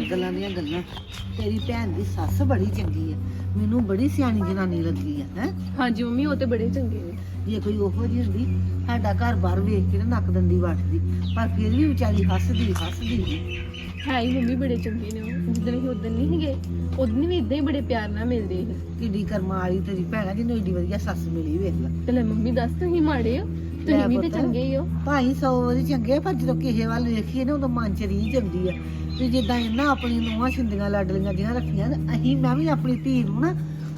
ਗੱਲਾਂ ਦੀਆਂ ਗੱਲਾਂ। ਤੇਰੀ ਭੈਣ ਦੀ ਸੱਸ ਬੜੀ ਚੰਗੀ ਆ। ਮੈਨੂੰ ਬੜੀ ਸਿਆਣੀ ਜਨਾਨੀ ਲੱਗੀ ਆ ਹੈ? ਹਾਂਜੀ ਮੰਮੀ ਉਹ ਤੇ ਬੜੇ ਚੰਗੇ ਨੇ। ਜੇ ਕੋਈ ਉਹੋ ਜਿਹੀ ਹੁੰਦੀ ਸਾਡਾ ਘਰ ਬਾਹਰ ਵੇਖ ਕੇ ਨਾ ਨੱਕ ਦੰਦੀ ਵੱਟਦੀ। ਪਰ ਫਿਰ ਵੀ ਵਿਚਾਰੀ ਹੱਸਦੀ ਹੱਸਦੀ। ਸੀ। ਹੈ ਹੀ ਮੰਮੀ ਬੜੇ ਚੰਗੇ ਨੇ ਉਹ। ਜਿੱਦਣ ਹੀ ਉਦੋਂ ਨਹੀਂ ਸੀਗੇ ਉਦੋਂ ਵੀ ਇਦਾਂ ਹੀ ਬੜੇ ਪਿਆਰ ਨਾਲ ਮਿਲਦੇ ਸੀ। ਕਿੱਡੀ ਕਰਮਾਂ ਵਾਲੀ ਤੇਰੀ ਭੈਣ ਆ ਜਿਹਨੂੰ ਏਡੀ ਵਧੀਆ ਸੱਸ ਮਿਲੀ ਵੇਖ ਲੈ। ਤੇ ਲੈ ਮੰਮੀ ਦੱਸ ਤੁਸੀਂ ਮਾੜੇ ਹੋ? ਲੈ ਤੁਸੀਂ ਵੀ ਤੇ ਪੁੱਤ। ਚੰਗੇ ਹੀ ਹੋ। ਭਾਈ ਸੌ ਵਾਰੀ ਚੰਗੇ ਆ, ਪਰ ਜਦੋਂ ਕਿਸੇ ਵੱਲ ਵੇਖੀਏ ਨਾ ਉਦੋਂ ਮਨ ਚ ਰੀਝ ਜਾਂਦੀ ਆ। ਤੇ ਜਿੱਦਾਂ ਇਹਨਾਂ ਆਪਣੀ ਨੂੰਹਾਂ ਛਿੰਦੀਆਂ ਲਾਡਲੀਆਂ ਜਿਹੀਆਂ ਰੱਖੀਆਂ ਤੇ ਅਸੀਂ ਮੈਂ ਵੀ ਆਪਣੀ ਧੀ ਨੂੰ ਨਾ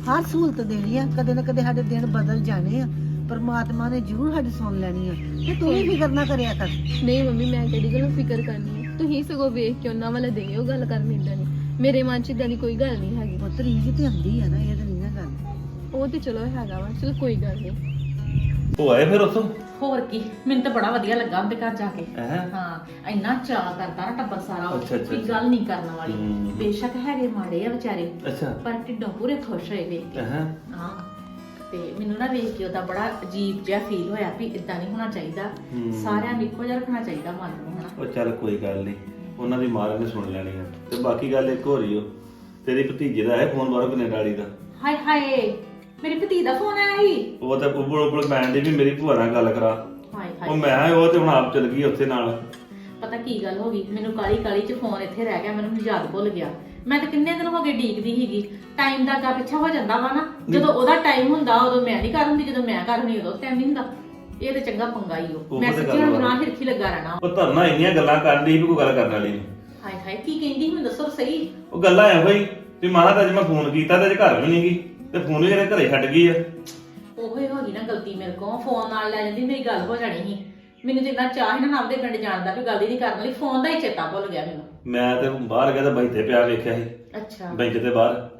ਹਰ ਸਹੂਲਤ ਦੇਣੀ ਆ। ਕਦੇ ਨਾ ਕਦੇ ਸਾਡੇ ਦਿਨ ਬਦਲ ਜਾਣੇ ਆ। ਪਰਮਾਤਮਾ ਨੇ ਜ਼ਰੂਰ ਸਾਡੀ ਸੁਣ ਲੈਣੀ ਆ। ਤੇ ਤੂੰ ਵੀ ਫਿਕਰ ਨਾ ਕਰਿਆ ਕਰ। ਨਹੀਂ ਮੰਮੀ ਮੈਂ ਕਿਹੜੀ ਗੱਲੋਂ ਫਿਕਰ ਕਰਨੀ ਹੈ ਤੁਸੀਂ ਸਗੋਂ ਵੇਖ ਕੇ ਉਹਨਾਂ ਵੱਲ ਦੇਇਓ ਗੱਲ ਕਰਨ ਇਦਾਂ ਨਹੀਂ। ਮੇਰੇ ਮਨ 'ਚ ਇਦਾਂ ਦੀ ਕੋਈ ਗੱਲ ਨਹੀਂ ਹੈਗੀ। ਪੁੱਤ ਰੀਝ ਤੇ ਆਉਂਦੀ ਆ ਨਾ ਇਹ ਤਾਂ ਨਹੀਂ ਨਾ ਗੱਲ। ਉਹ ਤੇ ਚਲੋ ਹੈਗਾ ਵਾ ਚਲ ਕੋਈ ਗੱਲ ਨਹੀਂ। ਉਹ ਆਏ ਫਿਰ ਉੱਥੋਂ? ਹੋਰ ਕੀ ਮੈਨੂੰ ਤਾਂ ਬੜਾ ਵਧੀਆ ਲੱਗਾ ਉਹਦੇ ਘਰ ਜਾ ਕੇ। ਹੈ? ਹਾਂ ਇੰਨਾ ਚਾਅ ਕਰਦਾ ਨਾ ਟੱਬਰ ਸਾਰਾ ਅੱਛਾ, ਅੱਛਾ, ਕੋਈ ਅੱਛਾ। ਗੱਲ ਨਹੀਂ ਕਰਨ ਵਾਲੀ। ਹੂੰ। ਬੇਸ਼ੱਕ ਹੈਗੇ ਮਾੜੇ ਆ ਵਿਚਾਰੇ। ਅੱਛਾ। ਪਰ ਢਿੱਡੋਂ ਪੂਰੇ ਖੁਸ਼ ਹੋਏ ਵੇਖ ਕੇ। ਹੈ? ਹਾਂ ਤੇ ਮੈਨੂੰ ਨਾ ਵੇਖ ਕੇ ਉਹਦਾ ਬੜਾ ਅਜੀਬ ਜਿਹਾ ਫੀਲ ਹੋਇਆ ਵੀ ਇਦਾਂ ਨਹੀਂ ਹੋਣਾ ਚਾਹੀਦਾ। ਹੂੰ। ਸਾਰਿਆਂ ਨੂੰ ਇੱਕੋ ਜਿਹਾ ਰੱਖਣਾ ਚਾਹੀਦਾ ਮਨ ਨੂੰ ਹਨਾ? ਉਹ ਚੱਲ ਕੋਈ ਗੱਲ ਨਹੀਂ। ਉਹਨਾਂ ਦੀ ਮਾਂ ਨੇ ਸੁਣ ਲੈਣੀ ਆ। ਤੇ ਬਾਕੀ ਗੱਲ ਇੱਕ ਹੋ ਰਹੀ ਓ ਤੇਰੀ ਭਤੀਜੇ ਦਾ ਹੈ ਫੋਨ ਬਾਹਰੋਂ ਕੈਨੇਡਾ ਵਾਲੀ ਦਾ? ਹਾਏ ਹਾਏ। ਮੇਰੀ ਭਤੀ ਦਾ ਫੋਨ ਆਇਆ ਸੀ। ਉਹ ਤਾਂ ਉੱਬਲ ਉੱਬਲ ਬੈਣ ਦੀ ਵੀ ਮੇਰੀ ਭੂਆ ਨਾਲ ਗੱਲ ਕਰਾ। ਹਾਏ ਉਹ ਹਾਏ ਮੈਂ ਉਹ ਤੇ ਹੁਣ ਆਪ ਚਲ ਗਈ ਉੱਥੇ ਨਾਲ। ਪਤਾ ਕੀ ਗੱਲ ਹੋ ਗਈ? ਮੈਨੂੰ ਕਾਲੀ ਕਾਲੀ ਚ ਫੋਨ ਇੱਥੇ ਰਹਿ ਗਿਆ ਮੈਨੂੰ ਯਾਦ ਭੁੱਲ ਗਿਆ। ਮੈਂ ਤਾਂ ਕਿੰਨੇ ਦਿਨ ਹੋ ਗਏ ਡੀਕਦੀ ਸੀਗੀ। ਟਾਈਮ ਦਾ ਅੱਗਾ ਪਿੱਛਾ ਹੋ ਜਾਂਦਾ ਵਾ ਨਾ। ਜਦੋਂ ਉਹਦਾ ਟਾਈਮ ਹੁੰਦਾ ਉਦੋਂ ਮੈਂ ਨਹੀਂ ਕਰ ਹੁੰਦੀ ਜਦੋਂ ਮੈਂ ਕਰ ਹੁੰਦੀ ਉਦੋਂ ਟਾਈਮ ਨਹੀਂ ਹੁੰਦਾ। ਇਹ ਤੇ ਚੰਗਾ ਪੰਗਾ ਹੀ ਉਹ। ਉਹ ਮੈਂ ਤਾਂ ਸੱਚੀ ਗੱਲ ਹੁਣ ਵਾ। ਨਾ ਹਿਰਖੀ ਲੱਗਾ ਰਹਿਣਾ। ਉਹ ਧਰਨਾ ਇੰਨੀਆਂ ਗੱਲਾਂ ਕਰਨ ਦੀ ਵੀ ਕੋਈ ਗੱਲ ਕਰਨ ਵਾਲੀ ਨਹੀਂ ਹਾਏ ਹਾਏ ਕੀ ਕਹਿੰਦੀ ਮੈਨੂੰ ਦੱਸੋ ਸਹੀ। ਉਹ ਗੱਲਾਂ ਐ ਬਈ ਵੀ ਮਹਾਰਾਜ ਅੱਜ ਮੈਂ ਫੋਨ ਕੀਤਾ ਤੇ ਅੱਜ ਘਰ ਵੀ ਨਹੀਂ ਗਈ ਤੇ ਫੋਨ ਵੀ ਘਰੇ ਛੱਡ ਗਈ ਆ। ਉਹੋ ਹੀ ਹੋ ਗਈ ਨਾ ਗਲਤੀ ਮੇਰੇ ਕੋਲ। ਫੋਨ ਨਾਲ ਲੈ ਜਾਂਦੀ ਮੇਰੀ ਗੱਲ ਹੋ ਜਾਣੀ ਸੀ। ਮੈਨੂੰ ਜਿੰਨਾ ਚਾਹ ਸੀ ਨਾ ਆਪਦੇ ਪਿੰਡ ਜਾਣ ਦਾ ਵੀ ਗੱਲ ਹੀ ਨਹੀਂ ਕਰਨ ਲਈ ਫੋਨ ਦਾ ਹੀ ਚੇਤਾ ਭੁੱਲ ਗਿਆ ਮੈਨੂੰ। ਮੈਂ ਤੇ ਬਾਹਰ ਗਿਆ ਤਾਂ ਤੇ ਪਿਆ ਵੇਖਿਆ ਸੀ। ਅੱਛਾ। ਬੈਂਚ ਤੇ ਬਾਹਰ।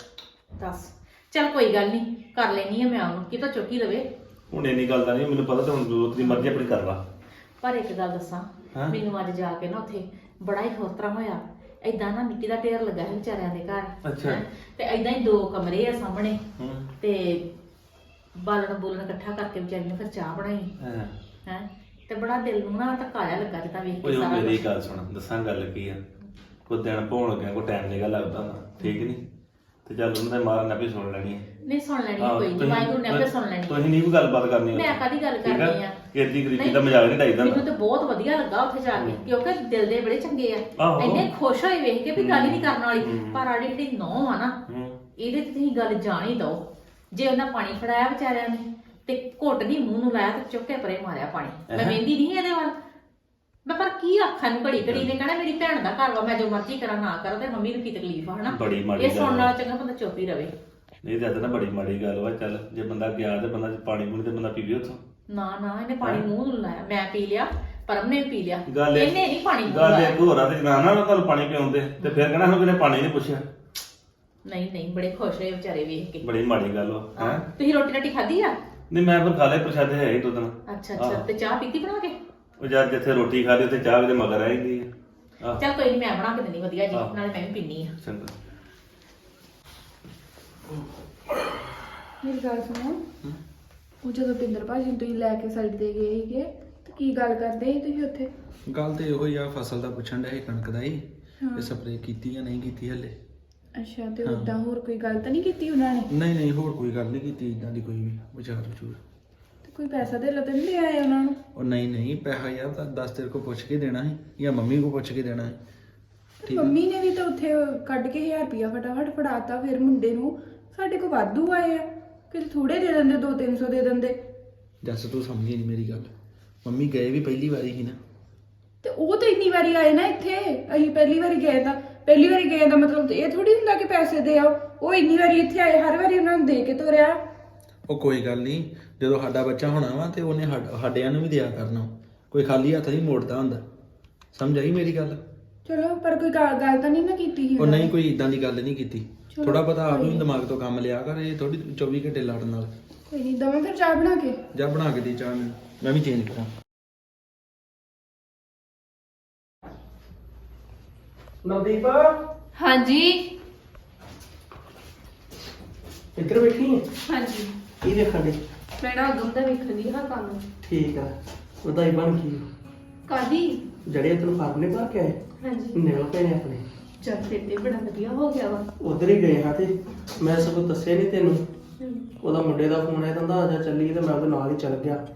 ਦੱਸ। ਚਲ ਕੋਈ ਗੱਲ ਨਹੀਂ ਕਰ ਲੈਣੀ ਆ ਮੈਂ ਉਹਨੂੰ ਕਿਤਾ ਚੁੱਕੀ ਲਵੇ। ਹੁਣ ਇੰਨੀ ਗੱਲ ਦਾ ਨਹੀਂ ਮੈਨੂੰ ਪਤਾ ਤੇ ਹੁਣ ਜ਼ਰੂਰਤ ਦੀ ਮਰਜ਼ੀ ਆਪਣੀ ਕਰ ਲਾ। ਪਰ ਇੱਕ ਗੱਲ ਦੱਸਾਂ ਹਾਂ? ਮੈਨੂੰ ਅੱਜ ਜਾ ਕੇ ਨਾ ਉੱਥੇ ਬੜਾ ਹੀ ਹੋਰ ਤਰ੍ਹਾਂ ਹੋਇਆ। ਏਦਾਂ ਨਾ ਮਿੱਟੀ ਦਾ ਢੇਰ ਲੱਗਾ ਹੈ ਵਿਚਾਰਿਆਂ ਦੇ ਘਰ ਅੱਛਾ। ਹੈਂ। ਤੇ ਏਦਾਂ ਹੀ ਦੋ ਕਮਰੇ ਆ ਸਾਹਮਣੇ ਹੂੰ ਤੇ ਬਾਲਣ ਬੋਲਣ ਇਕੱਠਾ ਕਰਕੇ ਵਿਚਾਰੀ ਨੇ ਫਿਰ ਚਾਹ ਬਣਾਈ ਹਾਂ ਹੈ ਤੇ ਬੜਾ ਦਿਲ ਨੂੰ ਨਾ ਧੱਕਾ ਜਿਹਾ ਲੱਗਾ ਜਿੱਦਾਂ ਵੇਖ ਕੇ ਉਹ ਸਾਰਾ ਮੇਰੀ ਕੁਛ। ਗੱਲ ਸੁਣ ਦੱਸਾਂ ਗੱਲ ਕੀ ਆ ਕੋਈ ਦਿਨ ਪਾਉਣ ਲੱਗਿਆ ਕੋਈ ਟਾਈਮ ਨਿਕਲ ਲੱਗਦਾ ਠੀਕ ਨਹੀਂ ਤੇ ਚੱਲ ਉਹਨਾਂ ਦੇ ਮਾਰਨ ਆਪੇ ਸੁਣ ਲੈਣੀ ਹੈ। ਨਹੀਂ ਸੁਣ ਲੈਣੀ ਕੋਈ ਨਹੀਂ ਤੁਸੀਂ- ਵਾਹਿਗੁਰੂ ਨੇ ਆਪੇ ਸੁਣ ਲੈਣੀ। ਤੁਸੀਂ ਨਹੀਂ ਵੀ ਗੱਲਬਾਤ ਕਰਨੀ ਮੈਂ ਉੱਥੇ। ਕਾਦੀ ਗੱਲ ਠੀਕ ਕਰਨੀ ਆ? ਕਿ ਇੱਦੀ ਗਰੀਬੀ ਨਹੀਂ, ਦਾ ਮਜ਼ਾਕ ਨਹੀਂ ਢਾਈਦਾ ਮੈਨੂੰ ਤਾਂ ਬਹੁਤ ਵਧੀਆ ਲੱਗਾ ਉੱਥੇ ਜਾ ਕੇ ਕਿਉਂਕਿ ਦਿਲ ਦੇ ਬੜੇ ਚੰਗੇ ਆ। ਆਹੋ। ਇੰਨੇ ਖੁਸ਼ ਹੋਏ ਵੇਖ ਕੇ ਵੀ ਗੱਲ ਹੀ ਨਹੀਂ ਕਰਨ ਵਾਲੀ। ਪਰ ਆੜੀ ਜਿਹੜੀ ਨੌ ਆ ਨਾ ਹੂੰ। ਇਹਦੇ ਤੇ ਤੁਸੀਂ ਗੱਲ ਜਾਣ ਹੀ ਦਿਓ ਜੇ ਉਹਨਾਂ ਪਾਣੀ ਫੜਾਇਆ ਵਿਚਾਰਿਆਂ ਨੇ ਤੇ ਘੁੱਟ ਨਹੀਂ ਮੂੰਹ ਨੂੰ ਲਾਇਆ ਤੇ ਚੁੱਕ ਪਰੇ ਮਾਰਿਆ ਪਾਣੀ। ਮੈਂ ਅਹਾਂ। ਵੇਂਦੀ ਨਹੀਂ ਇਹਦੇ ਵੱਲ। ਮੈਂ ਪਰ ਕੀ ਆਖਾਂ ਨੂੰ ਘੜੀ ਘੜੀ ਨੇ ਕਹਿਣਾ ਮੇਰੀ ਭੈਣ ਦਾ ਘਰ ਵਾ ਮੈਂ ਜੋ ਮਰਜ਼ੀ ਕਰਾਂ ਨਾ ਕਰਾਂ ਤੇ ਮੰਮੀ ਨੂੰ ਕੀ ਤਕਲੀਫ ਆ ਹਨਾ? ਬੜੀ ਮਾੜੀ ਇਹ ਗੱਲ ਸੁਣਨ ਆ। ਵਾਲਾ ਚੰਗਾ ਬੰਦਾ ਚੁੱਪ ਹੀ ਰਵੇ। ਨਹੀਂ ਤੇ ਨਾ ਬੜੀ ਮਾੜੀ ਗੱਲ ਵਾ ਚੱਲ ਜੇ ਬੰਦਾ ਗਿਆ ਤੇ ਬੰਦਾ ਪਾਣੀ ਪੂਣੀ ਤੇ ਬੰਦਾ ਪੀਵੇ ਉੱਥੋਂ। ਨਾ ਨਾ ਇਹਨੇ ਪਾਣੀ ਮੂੰਹ ਨੂੰ ਲਾਇਆ ਮੈਂ ਪੀ ਲਿਆ ਪਰਮ ਨੇ ਵੀ ਪੀ ਲਿਆ। ਗੱਲ ਇਹ- ਇਹਨੇ ਨਹੀਂ ਪਾਣੀ ਮੂੰਹ ਗੱਲ ਲਾਇਆ। ਇੱਕ ਹੋਰ ਆ ਤੇ ਨਾ ਨਾ ਤੁਹਾਨੂੰ ਪਾਣੀ ਪਿਆਉਂਦੇ ਤੇ ਫਿਰ ਕਹਿਣਾ ਸਾਨੂੰ ਕਿਨੇ ਪਾਣੀ ਨਹੀਂ ਪੁੱਛਿਆ। ਨਹੀਂ ਨਹੀਂ ਬੜੇ ਖੁਸ਼ ਹੋਏ ਵਿਚਾਰੇ ਵੇਖ ਕੇ। ਬੜੀ ਮਾੜੀ ਗੱਲ ਵਾ ਹੈ ਤੁਸੀਂ ਰੋਟੀ ਰਾਟੀ ਖਾਧੀ ਆ? ਨਹੀਂ ਮੈਂ ਫਿਰ ਖਾ ਲਿਆ ਪ੍ਰਸ਼ਾਦੇ ਹੈ ਹੀ ਦੋ ਦਿਨ। ਅੱਛਾ ਅੱਛਾ ਆਹ। ਤੇ ਚਾਹ ਪੀਤੀ ਬਣਾ ਕੇ? ਉਹ ਜਦ ਜਿੱਥੇ ਰੋਟੀ ਖਾਦੀ ਉੱਥੇ ਚਾਹ ਦੇ ਮਗਰ ਆਈਂਦੀ ਆ। ਆਹ। ਚੱਲ ਕੋਈ ਨਹੀਂ ਮੈਂ ਬਣਾ ਕੇ ਦਿੰਦੀ ਵਧੀਆ ਜੀ ਆਹ। ਨਾਲੇ ਮੈਂ ਵੀ ਪੀਣੀ ਆ। ਚੰਗਾ। ਮੇਰੀ ਗੱਲ ਸੁਣੋ। ਉਹ ਜਦੋਂ ਪਿੰਦਰ ਭਾਜੀ ਨੂੰ ਤੁਸੀਂ ਲੈ ਕੇ ਸਾਈਡ ਤੇ ਗਏ ਸੀਗੇ ਤੇ ਕੀ ਗੱਲ ਕਰਦੇ ਸੀ ਤੁਸੀਂ ਉੱਥੇ? ਗੱਲ ਤੇ ਇਹੋ ਹੀ ਆ ਫਸਲ ਦਾ ਪੁੱਛਣ ਡਿਆ ਸੀ ਕਣਕ ਦਾ ਹੀ ਹਾਂ। ਇਹ ਸਪਰੇਅ ਕੀਤੀ ਜਾਂ ਨਹੀਂ ਕੀਤੀ ਹਲੇ। ਅੱਛਾ ਤੇ ਹਾਂ। ਉਦਾਂ ਹੋਰ ਕੋਈ ਗੱਲ ਤਾਂ ਨਹੀਂ ਕੀਤੀ ਉਹਨਾਂ ਨੇ? ਨਹੀਂ ਨਹੀਂ ਹੋਰ ਕੋਈ ਗੱਲ ਨਹੀਂ ਕੀਤੀ ਇਦਾਂ ਦੀ ਕੋਈ ਵੀ ਵਿਚਾਰ ਵਿਚੂਰ ਕੋਈ ਪੈਸਾ ਦੇ ਤਾਂ ਨਹੀਂ ਆਏ ਉਹਨਾਂ ਨੂੰ? ਉਹ ਨਹੀਂ ਨਹੀਂ ਪੈਸਾ ਯਾਰ ਤਾਂ 10 ਤੇਰੇ ਕੋ ਪੁੱਛ ਕੇ ਦੇਣਾ ਹੈ ਜਾਂ ਮੰਮੀ ਕੋ ਪੁੱਛ ਕੇ ਦੇਣਾ ਹੈ ਤੇ ਠੀਕ ਹੈ ਮੰਮੀ ਨੇ ਵੀ ਤਾਂ ਉੱਥੇ ਕੱਢ ਕੇ 1000 ਰੁਪਿਆ ਫਟਾਫਟ ਫੜਾਤਾ ਫਿਰ ਮੁੰਡੇ ਨੂੰ। ਸਾਡੇ ਕੋਲ ਵਾਧੂ ਆਏ ਆ। ਕਿ ਥੋੜੇ ਦੇ ਦਿੰਦੇ 2-300 ਦੇ ਦਿੰਦੇ। ਜੱਸ ਤੂੰ ਸਮਝੀ ਨਹੀਂ ਮੇਰੀ ਗੱਲ। ਮੰਮੀ ਗਏ ਵੀ ਪਹਿਲੀ ਵਾਰੀ ਸੀ ਨਾ। ਤੇ ਉਹ ਤਾਂ ਇੰਨੀ ਵਾਰੀ ਆਏ ਨਾ ਇੱਥੇ। ਅਸੀਂ ਪਹਿਲੀ ਵਾਰੀ ਗਏ ਤਾਂ ਪਹਿਲੀ ਵਾਰੀ ਗਏ ਦਾ ਮਤਲਬ ਇਹ ਥੋੜੀ ਹੁੰਦਾ ਕਿ ਪੈਸੇ ਦੇ ਆਓ। ਉਹ ਇੰਨੀ ਵਾਰੀ ਇੱਥੇ ਆਏ ਹਰ ਵਾਰੀ ਉਹਨਾਂ ਨੂੰ ਦੇ ਕੇ ਤੋਰਿਆ। ਉਹ ਕੋਈ ਗੱਲ ਨਹੀਂ ਜਦੋਂ ਸਾਡਾ ਬੱਚਾ ਹੋਣਾ ਵਾ ਤੇ ਉਹਨੇ ਸਾਡ- ਸਾਡਿਆਂ ਨੂੰ ਵੀ ਦਿਆ ਕਰਨਾ। ਕੋਈ ਖਾਲੀ ਹੱਥ ਨਹੀਂ ਮੋੜਦਾ ਹੁੰਦਾ। ਸਮਝ ਆਈ ਮੇਰੀ ਗੱਲ? ਚਲੋ ਪਰ ਕੋਈ ਗੱਲ ਗੱਲ ਤਾਂ ਨਹੀਂ ਨਾ ਕੀਤੀ ਸੀ ਉਹ ਨਹੀਂ। ਕੋਈ ਇਦਾਂ ਦੀ ਗੱਲ ਨਹੀਂ ਕੀਤੀ। ਚਲੋ, ਥੋੜਾ ਪਤਾ ਆਪ ਨੂੰ ਦਿਮਾਗ ਤੋਂ ਕੰਮ ਲਿਆ ਕਰ ਇਹ ਥੋੜੀ 24 ਘੰਟੇ ਲੜਨ ਨਾਲ। ਕੋਈ ਨਹੀਂ ਦਵਾਂ ਫਿਰ ਚਾਹ ਬਣਾ ਕੇ। ਜਾ ਬਣਾ ਕੇ ਦੇ ਚਾਹ ਮੈਨੂੰ ਮੈਂ ਵੀ ਚੇਂਜ ਕਰਾਂ। ਨਵਦੀਪ? ਹਾਂਜੀ। ਇੱਧਰ ਬੈਠੀ ਹੈ ਹਾਂਜੀ। ਕੀ ਵੇਖਣ ਦੇ ਮੈਂ ਨਾ ਅਗਮ ਦਾ ਵੇਖਣ ਦੀ ਹਾਂ ਕੰਮ। ਠੀਕ ਆ। ਵਧਾਈ ਬਣ ਗਈ। ਕਾਦੀ ਜੜੇ ਤੈਨੂੰ ਫਾਰਮ ਨੇ ਭਰ ਕੇ ਆਏ ਹਾਂਜੀ। ਨਿਕਲ ਪਏ ਨੇ ਆਪਣੇ। ਚੱਲ ਫਿਰ ਤੇ ਬੜਾ ਵਧੀਆ ਹੋ ਗਿਆ ਵਾ। ਉਧਰ ਹੀ ਗਏ ਹਾਂ ਤੇ ਮੈਂ ਸਗੋਂ ਦੱਸਿਆ ਨਹੀਂ ਤੈਨੂੰ। ਉਹਦਾ ਮੁੰਡੇ ਦਾ ਫੋਨ ਆਇਆ ਕਹਿੰਦਾ ਆ ਜਾ ਚੱਲੀ ਤੇ ਮੈਂ ਉਹਦੇ ਨਾਲ ਹੀ ਚੱਲ ਗਿਆ।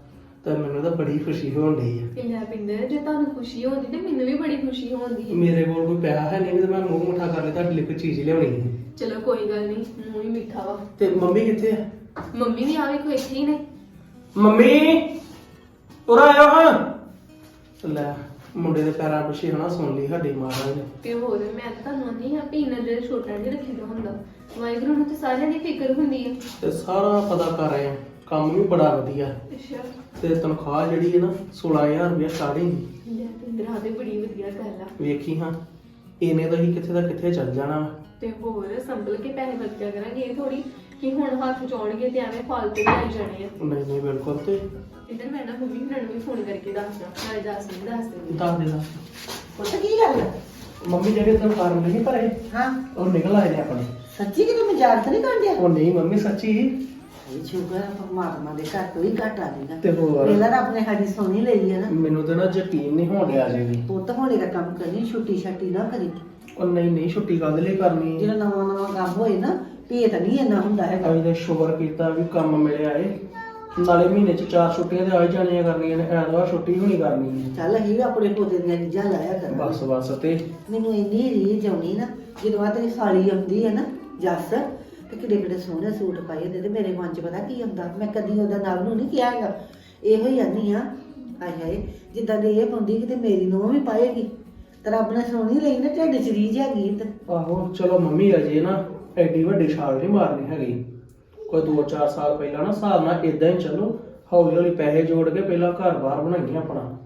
ਤੇ ਮੈਨੂੰ ਤਾਂ ਬੜੀ ਖੁਸ਼ੀ ਹੋਣ ਡਈ ਆ। ਤੇ ਲੈ ਪਿੰਦਰ ਜੇ ਤੁਹਾਨੂੰ ਖੁਸ਼ੀ ਹੁੰਦੀ ਤੇ ਮੈਨੂੰ ਵੀ ਬੜੀ ਖੁਸ਼ੀ ਹੁੰਦੀ ਹੈ ਮੇਰੇ ਕੋਲ ਕੋਈ ਪੈਸਾ ਹੈ ਨਹੀਂ ਤੇ ਮੈਂ ਮੂੰਹ ਮੁੱਠਾ ਕਰ ਲਿਆ ਤੁਹਾਡੇ ਲਈ ਕੋਈ ਚੀਜ਼ ਲਿਆਉਣੀ ਸੀ ਚਲੋ ਕੋਈ ਗੱਲ ਨਹੀਂ ਮੂੰਹ ਹੀ ਮਿੱਠਾ ਵਾ। ਤੇ ਮੰਮੀ ਕਿੱਥੇ ਆ? ਮੰਮੀ ਵੀ ਆਵੇ ਕੋਈ ਇੱਥੇ ਹੀ ਨੇ। ਮੰਮੀ ਉਰਾ ਆਇਓ ਹਾਂ। ਲੈ ਮੁੰਡੇ ਦੇ ਪੈਰਾਂ ਪਿੱਛੇ ਹਨਾ ਸੁਣ ਲਈ ਸਾਡੀ ਮਹਾਰਾਜ ਨੇ। ਤੇ ਹੋਰ ਮੈਂ ਤਾਂ ਤੁਹਾਨੂੰ ਆਨੀ ਹਾਂ ਵੀ ਇਹਨਾਂ ਦੇ ਛੋਟਾ ਜਿਹਾ ਰੱਖੀਦਾ ਹੁੰਦਾ। ਵਾਹਿਗੁਰੂ ਨੂੰ ਤੇ ਸਾਰਿਆਂ ਦੀ ਫਿਕਰ ਹੁੰਦੀ ਹੈ ਤੇ ਸਾਰਾ ਪਤਾ ਕਰ ਰਹੇ ਆ ਕੰਮ ਵੀ ਬੜਾ ਵਧੀਆ। ਅੱਛਾ। ਤੇ ਤਨਖਾਹ ਜਿਹੜੀ ਹੈ ਨਾ 16000 ਰੁਪਏ ਸਟਾਰਟਿੰਗ ਲੈ ਪਿੰਦਰ ਆ ਤੇ ਬੜੀ ਵਧੀਆ ਗੱਲ ਆ। ਵੇਖੀ ਹਾਂ ਇਹਨੇ ਤਾਂ ਹੀ ਕਿੱਥੇ ਦਾ ਕਿੱਥੇ ਚੱਲ ਜਾਣਾ ਵਾ। ਤੇ ਹੋਰ ਸੰਭਲ ਕੇ ਪੈਸੇ ਵਰਤਿਆ ਕਰਾਂਗੇ ਇਹ ਥੋੜੀ ਕਿ ਹੁਣ ਹੱਥ ਚੋਣਗੇ ਤੇ ਐਵੇਂ ਫਾਲਤੂ ਆਈ ਜਾਣੇ ਆ। ਨਹੀਂ ਨਹੀਂ ਬਿਲਕੁਲ ਤੇ। ਇੱਧਰ ਮੈਂ ਨਾ ਮੰਮੀ ਹੁਣਾਂ ਨੂੰ ਵੀ ਫੋਨ ਕਰਕੇ ਦੱਸਦਾ ਨਾਲੇ ਦੱਸ ਨਹੀਂ ਦੱਸ ਦਿੰਦੀ। ਦੱਸ ਦੇ ਦੱਸ ਪੁੱਤ ਕੀ ਗੱਲ? ਆ? ਮੰਮੀ ਜਿਹੜੇ ਤਨ ਫਾਰਮ ਨਹੀਂ ਭਰੇ ਹਾਂ। ਉਹ ਨਿਕਲ ਆਏ ਨੇ ਆਪਣੇ। ਸੱਚੀ ਕਿਤੇ ਮਜ਼ਾਕ ਤਾਂ ਨਹੀਂ ਕਰਨ ਡਿਆ ਉਹ ਨਹੀਂ ਮੰਮੀ ਸੱਚੀ ਇਹ ਸ਼ੁਕਰ ਆ ਪਰਮਾਤਮਾ ਦੇ ਘਰ ਕੋਈ ਘਾਟਾ ਨਹੀਂਗਾ ਤੇ ਹੋਰ। ਪਹਿਲਾਂ ਰੱਬ ਨੇ ਸਾਡੀ ਸੋਹਣੀ ਲਈ ਹੈ ਨਾ। ਮੈਨੂੰ ਤਾਂ ਨਾ ਯਕੀਨ ਨਹੀਂ ਹੋਣ ਡਿਆ ਜੇ ਵੀ। ਪੁੱਤ ਹੋਣੇ ਦਾ ਕੰਮ ਕਰਨੀ ਛੁੱਟੀ ਛੱਟੀ ਨਾ ਕਰੀ। ਉਹ ਨਹੀਂ ਨਹੀਂ ਛੁੱਟੀ ਕਾਹਦੇ ਲਈ ਕਰਨੀ? ਜਿਹੜਾ ਨਵਾਂ ਨਵਾਂ ਕੰਮ ਹੋਏ ਨਾ ਭੇਤ ਨਹੀਂ ਇੰਨਾ ਹੁੰਦਾ ਹੈਗਾ। ਅਸੀਂ ਤਾਂ ਸ਼ੁਕਰ ਕੀਤਾ ਵੀ ਕੰਮ ਮਿਲਿਆ ਏ। ਨਾਲੇ ਮਹੀਨੇ ਚ ਚਾਰ ਛੁੱਟੀਆਂ ਤੇ ਆ ਹੀ ਜਾਣੀਆਂ ਕਰਨੀਆਂ ਨੇ ਐਤਵਾਰ ਛੁੱਟੀ ਹੋਣੀ ਕਰਨੀ ਹੈ ਚੱਲ ਅਸੀਂ ਵੀ ਆਪਣੇ ਪੋਤੇ ਦੀਆਂ ਚੀਜ਼ਾਂ ਲਾਇਆ ਕਰਾਂਗੇ। ਬਸ ਬਸ ਤੇ। ਮੈਨੂੰ ਇੰਨੀ ਰੀਝ ਆਉਣੀ ਨਾ ਜਦੋਂ ਆ ਤੇਰੀ ਸਾਲੀ ਆਉਂਦੀ ਹੈ ਨਾ ਜੱਸ ਤੇ ਕਿੱਡੇ ਕਿੱਡੇ ਸੋਹਣੇ ਸੂਟ ਪਾਏ ਹੁੰਦੇ ਤੇ ਮੇਰੇ ਮਨ 'ਚ ਪਤਾ ਕੀ ਹੁੰਦਾ ਮੈਂ ਕਦੀ ਉਹਦਾ ਨਾਮ ਨੂੰ ਨਹੀਂ ਕਿਹਾ ਹੈਗਾ। ਇਹੋ ਹੀ ਆਨੀ ਆ ਹਾਏ ਹਾਏ ਜਿੱਦਾਂ ਦੀ ਇਹ ਪਾਉਂਦੀ ਕਿਤੇ ਮੇਰੀ ਨੂੰਹ ਵੀ ਪਾਏਗੀ ਤੇ ਰੱਬ ਨੇ ਸੋਹਣੀ ਲਈ ਨਾ ਢਿੱਡ 'ਚ ਰੀਝ ਹੈਗੀ ਤੇ। ਆਹੋ ਚਲੋ ਮੰਮੀ ਅਜੇ ਨਾ ਐਡੀ ਵੱਡੀ ਛਾਲ ਨਹੀਂ ਮਾਰਨੀ ਹੈਗੀ। ਕੋਈ 2-4 ਸਾਲ ਪਹਿਲਾਂ ਨਾ ਹਿਸਾਬ ਨਾਲ ਇਦਾਂ ਹੀ ਚੱਲੋ। ਹੌਲੀ ਹੌਲੀ ਪੈਸੇ ਜੋੜ ਕੇ ਪਹਿਲਾਂ ਘਰ-ਬਾਰ ਬਣਾਈਏ ਆਪਣਾ।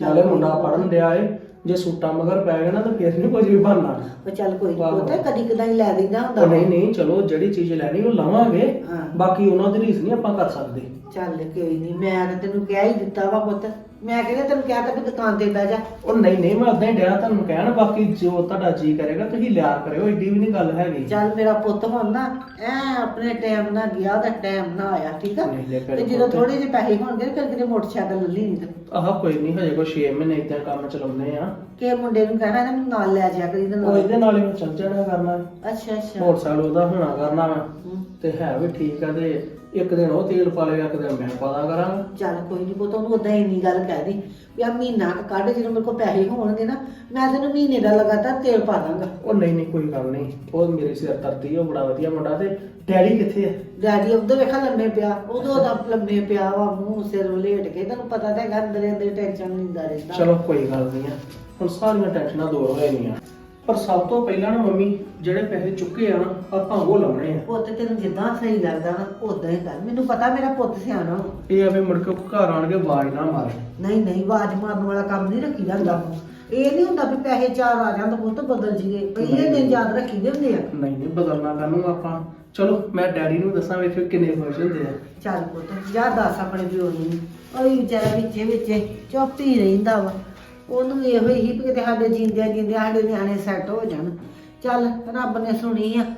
ਨਾਲੇ ਮੁੰਡਾ ਪੜਨ ਡਿਆ ਏ ਜੇ ਸੂਟਾਂ ਮਗਰ ਪੈ ਗਿਆ ਨਾ ਤਾਂ ਫਿਰ ਨਹੀਂ ਕੁਝ ਵੀ ਬਣਨਾ। ਉਹ ਚੱਲ ਕੋਈ ਆਹੋ। ਪੋਤਾ ਕਦੀ ਕਦਾਈ ਲੈ ਦਿੰਦਾ ਹੁੰਦਾ ਉਹ ਨਹੀਂ ਨਹੀਂ ਚਲੋ ਜਿਹੜੀ ਚੀਜ਼ ਲੈਣੀ ਉਹ ਲਵਾਂਗੇ। ਹਾਂ। ਬਾਕੀ ਉਹਨਾਂ ਦੀ ਰੀਸ ਨਹੀਂ ਆਪਾਂ ਕਰ ਸਕਦੇ। ਚੱਲ ਕੋਈ ਨਹੀਂ ਮੈਂ ਤਾਂ ਤੈਨੂੰ ਕਹਿ ਹੀ ਦਿੱਤਾ ਵਾ ਪੁੱਤ। ਮੈਂ ਕਹਿੰਦਾ ਤੈਨੂੰ ਕਿਹਾ ਤਾਂ ਵੀ ਦੁਕਾਨ ਤੇ ਬਹਿ ਜਾ। ਉਹ ਨਹੀਂ ਨਹੀਂ ਮੈਂ ਉਦਾਂ ਹੀ ਡਿਆ ਤੁਹਾਨੂੰ ਕਹਿਣ ਬਾਕੀ ਜੋ ਤੁਹਾਡਾ ਜੀ ਕਰੇਗਾ ਤੁਸੀਂ ਲਿਆ ਕਰਿਓ ਏਡੀ ਵੀ ਨਹੀਂ ਗੱਲ ਹੈਗੀ। ਚੱਲ ਮੇਰਾ ਪੁੱਤ ਹੁਣ ਨਾ ਐ ਆਪਣੇ ਟਾਈਮ ਨਾਲ ਗਿਆ ਤਾਂ ਟਾਈਮ ਨਾਲ ਆਇਆ ਠੀਕ ਆ? ਨਹੀਂ ਲੈ ਤੇ ਜਦੋਂ ਪੁੱਤ। ਥੋੜੇ ਜਿਹੇ ਪੈਸੇ ਹੋਣਗੇ ਫਿਰ ਕਿਤੇ ਮੋਟਰਸਾਈਕਲ ਨਹੀਂ ਤੇ ਆਹ ਕੋਈ ਨਹੀਂ ਹਜੇ ਕੋਈ 6 ਮਹੀਨੇ ਇਦਾਂ ਕੰਮ ਚਲਾਉਂਦੇ ਆ। ਕਿ ਮੁੰਡੇ ਨੂੰ ਕਹਿਣਾ ਨਾ ਮੈਨੂੰ ਨਾਲ ਲੈ ਜਾ ਕਰੀ ਤੇ ਉਹ ਨਾਲ ਇਹਦੇ ਨਾਲ ਹੀ ਮੈਂ ਚੱਲ ਜਾਣਾ ਕਰਨਾ। ਅੱਛਾ ਅੱਛਾ। ਮੋਟਰਸਾਈਕਲ ਉਹਦਾ ਹੋਣਾ ਕਰਨਾ ਹਮ, ਤੇ ਹੈ ਵੀ ਠੀਕ ਆ ਤੇ ਇੱਕ ਦਿਨ ਉਹ ਤੇਲ ਪਾ ਲੇਗਾ ਇੱਕ ਦਿਨ ਮੈਂ ਪਤਾ ਕਰਾਂਗਾ ਚੱਲ ਕੋਈ ਨਹੀਂ ਪੁੱਤ ਉਹਨੂੰ ਉਦਾਂ ਇੰਨੀ ਗੱਲ ਕਹਿ ਦੀ ਵੀ ਆ ਮਹੀਨਾ ਕੁ ਕੱਢ ਜਦੋਂ ਮੇਰੇ ਕੋਲ ਪੈਸੇ ਹੋਣਗੇ ਨਾ ਮੈਂ ਤੈਨੂੰ ਮਹੀਨੇ ਦਾ ਲਗਾਤਾਰ ਤੇਲ ਪਾ ਦਾਂਗਾ। ਉਹ ਨਹੀਂ ਨਹੀਂ ਕੋਈ ਗੱਲ ਨਹੀਂ। ਉਹ ਮੇਰੇ ਸਿਰ ਤਰਤੀ ਉਹ ਬੜਾ ਵਧੀਆ ਮੁੰਡਾ ਤੇ ਡੈਡੀ ਕਿੱਥੇ ਆ? ਡੈਡੀ ਉਦੋਂ ਵੇਖਾ ਲੰਮੇ ਪਿਆ ਉਦੋਂ ਦਾ ਲੰਮੇ ਪਿਆ ਵਾ ਮੂੰਹ ਸਿਰ ਉਲੇਟ ਕੇ ਤੈਨੂੰ ਪਤਾ ਤਾਂ ਹੈਗਾ ਅੰਦਰ ਅੰਦਰ ਟੈਨਸ਼ਨ ਲੈਂਦਾ ਰਹਿੰਦਾ। ਚਲੋ ਕੋਈ ਗੱਲ ਨਹੀਂ ਆ। ਹੁਣ ਸਾਰੀਆਂ ਟੈਨਸ਼ਨਾਂ ਦੂਰ ਹੋ ਜਾਣੀਆਂ। ਪਰ ਸਭ ਤੋਂ ਪਹਿਲਾਂ ਨਾ ਮੰਮੀ ਜਿਹੜੇ ਪੈਸੇ ਚੁੱਕੇ ਆ ਨਾ ਆਪਾਂ ਉਹ ਲਾਉਣੇ ਆ। ਪੁੱਤ ਤੈਨੂੰ ਜਿੱਦਾਂ ਸਹੀ ਲੱਗਦਾ ਨਾ ਉਦਾਂ ਹੀ ਕਰ। ਮੈਨੂੰ ਪਤਾ ਮੇਰਾ ਪੁੱਤ ਸਿਆਣਾ ਵਾ। ਇਹ ਆ ਵੀ ਮੁੜ ਕੇ ਘਰ ਆਣ ਕੇ ਆਵਾਜ਼ ਨਾ ਮਾਰੇ। ਨਹੀਂ ਨਹੀਂ ਆਵਾਜ਼ ਮਾਰਨ ਵਾਲਾ ਕੰਮ ਨਹੀਂ ਰੱਖੀ ਜਾਂਦਾ। ਇਹ ਨਹੀਂ ਹੁੰਦਾ ਵੀ ਪੈਸੇ ਚਾਰ ਆ ਜਾਣ ਤਾਂ ਪੁੱਤ ਬਦਲ ਜੀਏ ਪਹਿਲੇ ਦਿਨ ਯਾਦ ਰੱਖੀ ਦੇ ਹੁੰਦੇ ਆ। ਨਹੀਂ ਨਹੀਂ ਬਦਲਣਾ ਕਾਨੂੰ ਆਪਾਂ? ਚਲੋ ਮੈਂ ਡੈਡੀ ਨੂੰ ਦੱਸਾਂ ਵੇਖੋ ਕਿੰਨੇ ਖੁਸ਼ ਹੁੰਦੇ ਆ। ਚੱਲ ਪੁੱਤ ਜਾ ਦੱਸ ਆਪਣੇ ਪਿਓ ਨੂੰ। ਉਹ ਵਿਚਾਰਾ ਵਿੱਚੇ ਵਿੱਚੇ ਚੁੱਪ ਹੀ ਰਹਿੰਦਾ ਵਾ। ਉਹਨੂੰ ਇਹੋ ਹੀ ਵੀ ਕਿਤੇ ਸਾਡੇ ਜਿੰਦਿਆਂ ਜਿੰਦਿਆਂ ਸਾਡੇ ਨਿਆਣੇ ਸੈੱਟ ਹੋ ਜਾਣ। ਚੱਲ, ਰੱਬ ਨੇ ਸੁਣੀ ਆ।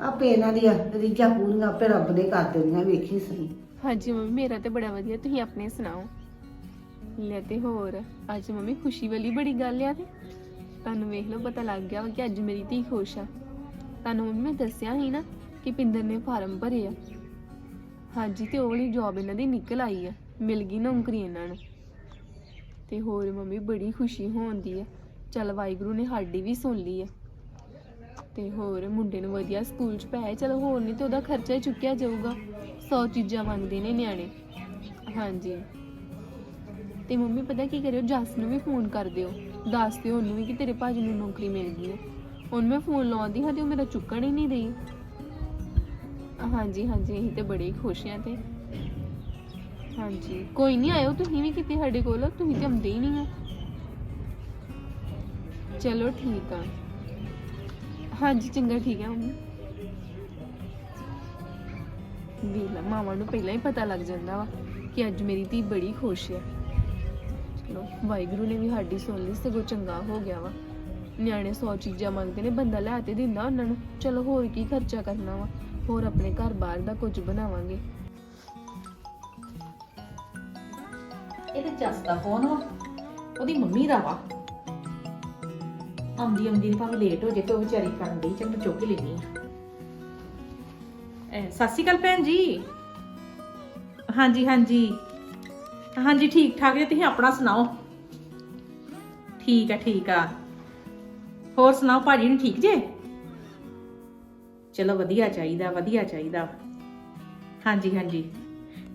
ਆਪੇ ਇਹਨਾਂ ਦੀਆਂ ਰੀਝਾਂ ਪੂਰੀਆਂ ਆਪੇ ਰੱਬ ਨੇ ਕਰ ਦੇਣੀਆਂ, ਵੇਖੀ ਸਹੀ। ਹਾਂਜੀ ਮੰਮੀ, ਮੇਰਾ ਤੇ ਬੜਾ ਵਧੀਆ, ਤੁਸੀਂ ਆਪਣੇ ਸੁਣਾਓ? ਲੈ ਤੇ ਹੋਰ, ਅੱਜ ਮੰਮੀ ਖੁਸ਼ੀ ਵਾਲੀ ਬੜੀ ਗੱਲ ਆ ਤੇ। ਤੁਹਾਨੂੰ ਵੇਖ ਲਓ, ਪਤਾ ਲੱਗ ਗਿਆ ਵਾ ਕਿ ਅੱਜ ਮੇਰੀ ਧੀ ਖੁਸ਼ ਆ। ਤੁਹਾਨੂੰ ਮੰਮੀ, ਮੈਂ ਦੱਸਿਆ ਸੀ ਨਾ ਕਿ ਪਿੰਦਰ ਨੇ ਫਾਰਮ ਭਰੇ ਆ। ਹਾਂਜੀ, ਤੇ ਉਹ ਵਾਲੀ ਜੌਬ ਇਹਨਾਂ ਦੀ ਨਿਕਲ ਆਈ ਆ। ਮਿਲ ਗਈ ਨੌਕਰੀ ਇਹਨਾਂ ਨੂੰ। ਤੇ ਹੋਰ ਮੰਮੀ ਬੜੀ ਖੁਸ਼ੀ ਹੋਉਂਦੀ ਆ। ਚਲ ਵਾਹਿਗੁਰੂ ਨੇ ਸਾਡੀ ਵੀ ਸੁਣ ਲਈ ਆ। ਤੇ ਹੋਰ ਮੁੰਡੇ ਨੂੰ ਵਧੀਆ ਸਕੂਲ 'ਚ ਪਾਇਆ ਚਲੋ ਹੋਰ ਨਹੀਂ ਤੇ ਉਹਦਾ ਖਰਚਾ ਹੀ ਚੁੱਕਿਆ ਜਾਊਗਾ। 100 ਚੀਜ਼ਾਂ ਮੰਗਦੇ ਨੇ ਨਿਆਣੇ। ਹਾਂਜੀ। ਤੇ ਮੰਮੀ ਪਤਾ ਕੀ ਕਰਿਓ, ਜੱਸ ਨੂੰ ਵੀ ਫੋਨ ਕਰ ਦਿਓ। ਦੱਸ ਦਿਓ ਉਹਨੂੰ ਵੀ ਕਿ ਤੇਰੇ ਭਾਜੀ ਨੂੰ ਨੌਕਰੀ ਮਿਲ ਗਈ ਹੈ ਉਹਨੂੰ ਮੈਂ ਫੋਨ ਲਾਉਂਦੀ ਹਾਂ ਤੇ ਉਹ ਮੇਰਾ ਚੁੱਕਣ ਹੀ ਨਹੀਂ ਰਹੀ। ਹਾਂਜੀ ਹਾਂਜੀ, ਅਸੀਂ ਤੇ ਬੜੇ ਖੁਸ਼ ਹਾਂ ਤੇ ਹਾਂਜੀ। ਕੋਈ ਨਹੀਂ, ਆਇਓ, ਤੁਸੀਂ ਵੀ ਕਿਤੇ ਸਾਡੇ ਕੋਲ, ਤੁਸੀਂ ਤੇ ਆਉਂਦੇ ਹੀ ਨਹੀਂ ਆ। ਚਲੋ ਠੀਕ ਆ। ਹਾਂਜੀ, ਚੰਗਾ, ਠੀਕ ਹੈ ਮੰਮੀ। ਵੀਲਾ ਮਾਵਾਂ ਨੂੰ ਪਹਿਲਾਂ ਹੀ ਪਤਾ ਲੱਗ ਜਾਂਦਾ ਵਾ ਕਿ ਅੱਜ ਮੇਰੀ ਧੀ ਬੜੀ ਖੁਸ਼ ਹੈ ਚਲੋ, ਵਾਹਿਗੁਰੂ ਨੇ ਵੀ ਸਾਡੀ ਸੁਣ ਲਈ, ਸਗੋਂ ਚੰਗਾ ਹੋ ਗਿਆ ਵਾ। ਨਿਆਣੇ ਸੌ ਚੀਜ਼ਾਂ ਮੰਗਦੇ ਨੇ, ਬੰਦਾ ਲੈ ਤੇ ਦਿੰਦਾ ਉਹਨਾਂ ਨੂੰ। ਚਲੋ, ਹੋਰ ਕੀ ਖਰਚਾ ਕਰਨਾ ਵਾ? ਹੋਰ ਆਪਣੇ ਘਰ ਬਾਹਰ ਦਾ ਕੁਝ ਬਣਾਵਾਂਗੇ। ਇਹ ਜੱਸ ਦਾ ਫੋਨ ਵਾ? ਉਹਦੀ ਮੰਮੀ ਦਾ ਵਾ। ਆਉਂਦੀ ਆਉਂਦੀ ਨੂੰ ਭਾਵੇਂ ਲੇਟ ਹੋ ਜੇ ਤੇ ਉਹ ਵਿਚਾਰੀ ਕਰਨ ਡਈ ਚੱਲ ਚੁੱਕ ਲੈਣੀ ਐ, ਸਤਿ ਸ਼੍ਰੀ ਅਕਾਲ ਭੈਣ ਜੀ। ਹਾਂਜੀ ਹਾਂਜੀ। ਹਾਂਜੀ ਠੀਕ ਠਾਕ ਜੇ ਤੁਸੀਂ ਆਪਣਾ ਸੁਣਾਓ? ਠੀਕ ਆ ਠੀਕ ਆ। ਹੋਰ ਸੁਣਾਓ ਭਾਜੀ ਨੂੰ ਠੀਕ ਜੇ? ਚਲੋ ਵਧੀਆ ਚਾਹੀਦਾ ਵਧੀਆ ਚਾਹੀਦਾ। ਹਾਂਜੀ ਹਾਂਜੀ।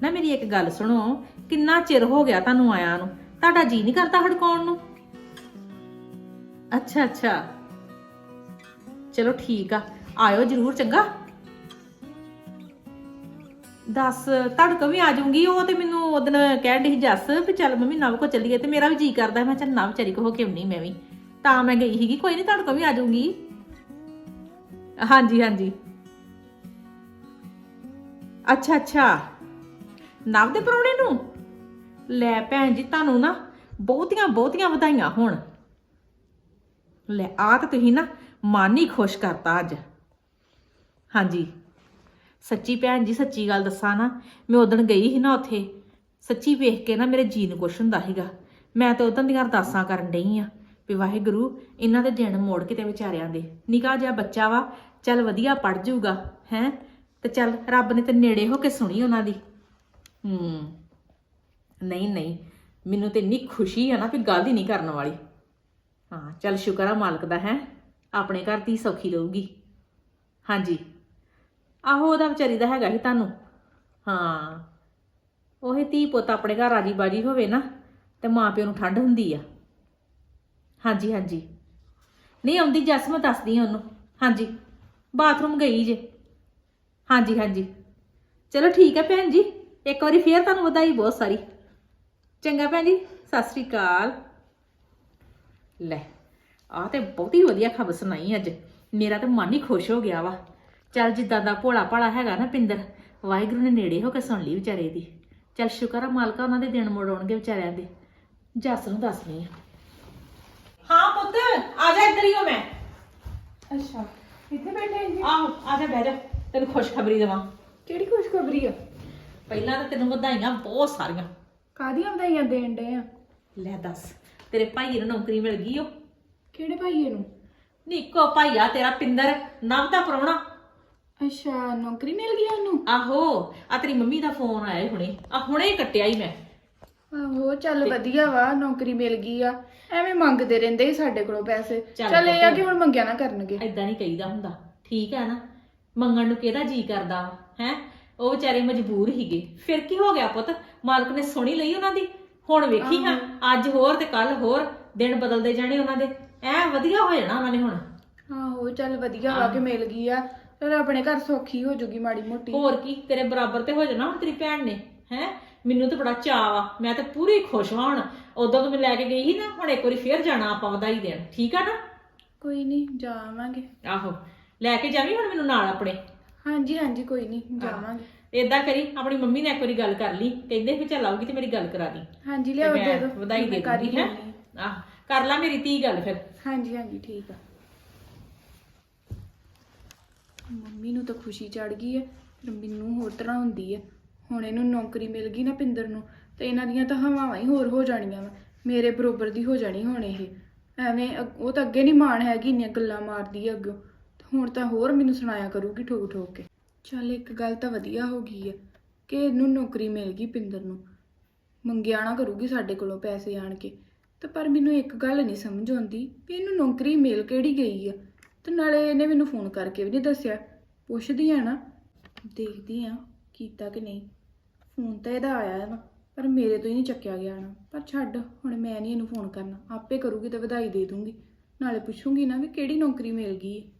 ਨਾ ਮੇਰੀ ਇੱਕ ਗੱਲ ਸੁਣੋ ਕਿੰਨਾ ਚਿਰ ਹੋ ਗਿਆ ਤੁਹਾਨੂੰ ਆਇਆ ਨੂੰ? ਤੁਹਾਡਾ ਜੀ ਨਹੀਂ ਕਰਦਾ ਹੜਕਾਉਣ ਨੂੰ? ਅੱਛਾ ਅੱਛਾ। ਚਲੋ ਠੀਕ ਆ। ਆਇਓ ਜਰੂਰ ਚੰਗਾ। ਦੱਸ, ਤੁਹਾਡੇ ਕੋ ਵੀ ਆ ਜਾਊਂਗੀ? ਉਹ ਤੇ ਮੈਨੂੰ ਉਹ ਦਿਨ ਕਹਿਣ ਡਈ ਸੀ ਜੱਸ ਵੀ ਚੱਲ ਮੰਮੀ ਨਵ ਕੋ ਚੱਲੀਏ ਤੇ ਮੇਰਾ ਵੀ ਜੀ ਕਰਦਾ। ਮੈਂ ਚੱਲ ਨਵ ਵਿਚਾਰੀ ਕੋ ਹੋ ਕੇ ਆਉਣੀ ਮੈਂ ਵੀ। ਤਾਂ ਮੈਂ ਗਈ ਸੀਗੀ। ਕੋਈ ਨਹੀਂ, ਤੁਹਾਡੇ ਕੋ ਵੀ ਆ ਜਾਊਂਗੀ। ਹਾਂਜੀ ਹਾਂਜੀ। ਅੱਛਾ ਅੱਛਾ। ਨਵ ਦੇ ਪ੍ਰਾਹੁਣੇ ਨੂੰ? ਲੈ ਭੈਣ ਜੀ, ਤੁਹਾਨੂੰ ਨਾ ਬਹੁਤੀਆਂ ਬਹੁਤੀਆਂ ਵਧਾਈਆਂ ਹੋਣ। ਲੈ ਆ ਤਾਂ ਤੁਸੀਂ ਨਾ ਮਨ ਹੀ ਖੁਸ਼ ਕਰਤਾ ਅੱਜ। ਹਾਂਜੀ। ਸੱਚੀ ਭੈਣ ਜੀ, ਸੱਚੀ ਗੱਲ ਦੱਸਾਂ ਨਾ, ਮੈਂ ਉਦੋਂ ਗਈ ਸੀ ਨਾ ਉੱਥੇ, ਸੱਚੀ ਵੇਖ ਕੇ ਨਾ ਮੇਰੇ ਜੀ ਨੂੰ ਕੁਛ ਹੁੰਦਾ ਸੀਗਾ। ਮੈਂ ਤਾਂ ਉਦੋਂ ਦੀਆਂ ਅਰਦਾਸਾਂ ਕਰਨ ਡਈ ਆ ਵੀ ਵਾਹਿਗੁਰੂ, ਇਹਨਾਂ ਦੇ ਦਿਨ ਮੋੜ ਕਿਤੇ ਵਿਚਾਰਿਆਂ ਦੇ। ਨਿਕਾ ਜਿਹਾ ਬੱਚਾ ਵਾ, ਚੱਲ ਵਧੀਆ ਪੜ ਜਾਊਗਾ ਹੈ? ਤੇ ਚੱਲ, ਰੱਬ ਨੇ ਤੇ ਨੇੜੇ ਹੋ ਕੇ ਸੁਣੀ ਉਹਨਾਂ ਦੀ। ਹੂੰ। ਨਹੀਂ ਨਹੀਂ। ਮੈਨੂੰ ਤੇ ਇੰਨੀ ਖੁਸ਼ੀ ਆ ਨਾ ਕਿ ਗੱਲ ਹੀ ਨਹੀਂ ਕਰਨ ਵਾਲੀ। ਹਾਂ, ਚੱਲ ਸ਼ੁਕਰ ਆ ਮਾਲਕ ਦਾ, ਹੈ। ਆਪਣੇ ਘਰ ਦੀ ਸੌਖੀ ਰਹੂਗੀ। ਹਾਂਜੀ। ਆਹੋ, ਉਹਦਾ ਵਿਚਾਰੀ ਦਾ ਹੈਗਾ ਹੀ ਤੁਹਾਨੂੰ। ਹਾਂ। ਉਹੀ ਧੀ ਪੁੱਤ ਆਪਣੇ ਘਰ ਰਾਜੀ ਬਾਜੀ ਹੋਵੇ ਨਾ, ਤੇ ਮਾਂ ਪਿਓ ਨੂੰ ਠੰਡ ਹੁੰਦੀ ਆ। ਹਾਂਜੀ ਹਾਂਜੀ। ਨਹੀਂ, ਆਉਂਦੀ ਜੱਸ, ਮੈਂ ਦੱਸਦੀ ਹਾਂ ਉਹਨੂੰ। ਹਾਂਜੀ। ਬਾਥਰੂਮ ਗਈ ਜੇ। ਹਾਂਜੀ ਹਾਂਜੀ। ਚਲੋ ਠੀਕ ਹੈ ਭੈਣ ਜੀ। ਇੱਕ ਵਾਰੀ ਫੇਰ ਤੁਹਾਨੂੰ ਵਧਾਈ ਬਹੁਤ ਸਾਰੀ। ਚੰਗਾ ਭੈਣ ਜੀ ਸਤਿ ਸ੍ਰੀ ਅਕਾਲ। ਲੈ ਆ ਤੇ ਬਹੁਤੀ ਵਧੀਆ ਖਬਰ ਸੁਣਾਈ ਅੱਜ। ਮੇਰਾ ਤਾਂ ਮਨ ਹੀ ਖੁਸ਼ ਹੋ ਗਿਆ ਵਾ। ਚੱਲ ਜਿੱਦਾਂ ਦਾ ਭੋਲਾ ਭਾਲਾ ਹੈਗਾ ਨਾ ਪਿੰਦਰ ਵਾਹਿਗੁਰੂ ਨੇ ਨੇੜੇ ਹੋ ਕੇ ਸੁਣ ਲਈ ਵਿਚਾਰੇ ਦੀ। ਚੱਲ ਸ਼ੁਕਰ ਆ ਮਾਲਕਾ ਉਹਨਾਂ ਦੇ ਦਿਨ ਮੋੜ ਆਉਣਗੇ ਵਿਚਾਰਿਆਂ ਦੇ। ਜੱਸ ਨੂੰ ਦੱਸਣੀ ਆ। ਹਾਂ ਪੁੱਤ ਆ ਜਾ ਇੱਧਰ ਹੀ ਹੋ ਮੈਂ। ਅੱਛਾ ਇੱਥੇ ਬੈਠੇ ਜੀ ਆਹੋ ਆ ਜਾ ਬਹਿ ਜਾ ਤੈਨੂੰ ਖੁਸ਼ਖਬਰੀ ਦੇਵਾਂ। ਕਿਹੜੀ ਖੁਸ਼ਖਬਰੀ ਆ? ਪਹਿਲਾਂ ਤਾਂ ਤੈਨੂੰ ਵਧਾਈਆਂ ਬਹੁਤ ਸਾਰੀਆਂ। ਕਾਦੀਆਂ ਵਧਾਈਆਂ ਦੇਣ ਡੇ ਆ? ਲੈ ਦੱਸ ਤੇਰੇ ਭਾਈ ਨੂੰ ਨੌਕਰੀ ਮਿਲ ਗਈ ਓ? ਕਿਹੜੇ ਭਾਈਏ ਨੂੰ? ਨਿੱਕੋ ਭਾਈਆ ਤੇਰਾ ਪਿੰਦਰ ਨਵ ਦਾ ਪ੍ਰਾਹੁਣਾ। ਅੱਛਾ ਨੌਕਰੀ ਮਿਲ ਗਈ ਉਹਨੂੰ? ਆਹੋ ਆ ਤੇਰੀ ਮੰਮੀ ਦਾ ਫੋਨ ਆਇਆ ਈ ਹੁਣੇ। ਆ ਹੁਣੇ ਹੀ ਕੱਟਿਆ ਹੀ ਮੈਂ। ਆਹੋ ਚੱਲ ਵਧੀਆ ਵਾ ਨੌਕਰੀ ਮਿਲ ਗਈ ਆ। ਐਵੇਂ ਮੰਗਦੇ ਰਹਿੰਦੇ ਸੀ ਸਾਡੇ ਕੋਲੋਂ ਪੈਸੇ। ਚੱਲ ਚੱਲ ਇਹ ਆ। ਕਿ ਹੁਣ ਮੰਗਿਆ ਨਾ ਕਰਨਗੇ। ਐਦਾਂ ਨਹੀਂ ਕਹੀਦਾ ਹੁੰਦਾ। ਠੀਕ ਹੈ ਨਾ? ਮੰਗਣ ਨੂੰ ਕਿਹਦਾ ਜੀ ਕਰਦਾ ਹੈ? ਉਹ ਵਿਚਾਰੇ ਮਜਬੂਰ ਹੀਗੇ। ਫਿਰ ਕੀ ਹੋ ਗਿਆ ਪੁੱਤ? ਮਾਲਕ ਨੇ ਸੁਣੀ ਲਈ ਉਹਨਾਂ ਦੀ? ਹੁਣ ਵੇਖੀ ਹਾਂ ਅੱਜ ਹੋਰ ਤੇ ਕੱਲ ਹੋਰ ਦਿਨ ਬਦਲਦੇ ਜਾਣੇ ਉਹਨਾਂ ਦੇ। ਐ ਵਧੀਆ ਹੋ ਜਾਣਾ ਉਹਨਾਂ ਨੇ ਹੁਣ। ਆਹੋ ਚੱਲ ਵਧੀਆ ਵਾ ਕਿ ਮਿਲ ਗਈ ਆ। ਚਲ ਆਪਣੇ ਘਰ ਸੌਖੀ ਹੋ ਜੂਗੀ ਮਾੜੀ ਮੋਟੀ। ਹੋਰ ਕੀ ਤੇਰੇ ਬਰਾਬਰ ਤੇ ਹੋ ਜਾਣਾ ਹੁਣ ਤੇਰੀ ਭੈਣ ਨੇ ਹੈ? ਮੈਨੂੰ ਤਾਂ ਬੜਾ ਚਾਅ ਵਾ ਮੈਂ ਤਾਂ ਪੂਰੀ ਖੁਸ਼ ਹਾਂ ਹੁਣ। ਉਦੋਂ ਤੋਂ ਮੈਂ ਲੈ ਕੇ ਗਈ ਸੀ ਨਾ ਹੁਣ ਇੱਕ ਵਾਰੀ ਫੇਰ ਜਾਣਾ ਆਪਾਂ ਵਧਾਈ ਦੇਣ। ਠੀਕ ਆ ਨਾ? ਕੋਈ ਨਹੀਂ ਜਾਵਾਂਗੇ। ਆਹੋ ਲੈ ਕੇ ਜਾਵੀਂ ਹੁਣ ਮੈਨੂੰ ਨਾਲ ਆਪਣੇ? ਹਾਂਜੀ ਹਾਂਜੀ ਕੋਈ ਨਹੀਂ ਜਾਵਾਂਗੇ। ਏਦਾਂ ਕਰੀ ਆਪਣੀ ਮੰਮੀ ਨਾਲ ਇੱਕ ਵਾਰੀ ਗੱਲ ਕਰ ਲਈ ਕਹਿੰਦੇ ਵੀ ਚੱਲ ਆਊਗੀ ਤੇ ਮੇਰੀ ਗੱਲ ਕਰਾ ਦੀ। ਹਾਂਜੀ ਲਿਆਓ ਦੇ ਦੋ ਵਧਾਈ ਦੇ ਕਰ ਹੀ ਦੂੰਗੀ ਹੈ। ਆਹ ਕਰ ਲਾ ਮੇਰੀ ਧੀ ਗੱਲ ਫਿਰ। ਹਾਂਜੀ ਹਾਂਜੀ ਠੀਕ ਆ। ਮੰਮੀ ਨੂੰ ਤਾਂ ਖੁਸ਼ੀ ਚੜ ਗਈ ਹੈ ਫਿਰ ਮੈਨੂੰ ਹੋਰ ਤਰ੍ਹਾਂ ਹੁੰਦੀ ਹੈ ਹੁਣ ਇਹਨੂੰ ਨੌਕਰੀ ਮਿਲ ਗਈ ਨਾ ਪਿੰਦਰ ਨੂੰ ਤੇ ਇਹਨਾਂ ਦੀਆਂ ਤਾਂ ਹਵਾਵਾਂ ਹੀ ਹੋਰ ਹੋ ਜਾਣੀਆਂ ਵਾ। ਮੇਰੇ ਬਰੋਬਰ ਦੀ ਹੋ ਜਾਣੀ ਹੁਣ ਇਹ। ਐਵੇਂ ਅਗ- ਉਹ ਤਾਂ ਅੱਗੇ ਨਹੀਂ ਮਾਣ ਹੈਗੀ ਇੰਨੀਆਂ ਗੱਲਾਂ ਮਾਰਦੀ ਹੈ ਅੱਗੋਂ। ਹੁਣ ਤਾਂ ਹੋਰ ਮੈਨੂੰ ਸੁਣਾਇਆ ਕਰੂਗੀ ਠੋਕ ਠੋਕ ਕੇ। ਚੱਲ ਇੱਕ ਗੱਲ ਤਾਂ ਵਧੀਆ ਹੋ ਗਈ ਹੈ ਕਿ ਇਹਨੂੰ ਨੌਕਰੀ ਮਿਲ ਗਈ ਪਿੰਦਰ ਨੂੰ। ਮੰਗਿਆ ਨਾ ਕਰੂਗੀ ਸਾਡੇ ਕੋਲੋਂ ਪੈਸੇ ਆਣ ਕੇ। ਤੇ ਪਰ ਮੈਨੂੰ ਇੱਕ ਗੱਲ ਨਹੀਂ ਸਮਝ ਆਉਂਦੀ ਵੀ ਇਹਨੂੰ ਨੌਕਰੀ ਮਿਲ ਕਿਹੜੀ ਗਈ ਆ। ਤੇ ਨਾਲੇ ਇਹਨੇ ਮੈਨੂੰ ਫੋਨ ਕਰਕੇ ਵੀ ਨਹੀਂ ਦੱਸਿਆ। ਪੁੱਛਦੀ ਆ ਨਾ, ਦੇਖਦੀ ਆ ਕੀਤਾ ਕਿ ਨਹੀਂ। ਫੋਨ ਤਾਂ ਇਹਦਾ ਆਇਆ ਨਾ ਪਰ ਮੇਰੇ ਤੋਂ ਹੀ ਨਹੀਂ ਚੱਕਿਆ ਗਿਆ ਨਾ। ਪਰ ਛੱਡ, ਹੁਣ ਮੈਂ ਨਹੀਂ ਇਹਨੂੰ ਫੋਨ ਕਰਨਾ। ਆਪੇ ਕਰੂਗੀ ਤੇ ਵਧਾਈ ਦੇ ਦੂੰਗੀ। ਨਾਲੇ ਪੁੱਛੂੰਗੀ ਨਾ ਵੀ ਕਿਹੜੀ ਨੌਕਰੀ ਮਿਲ ਗਈ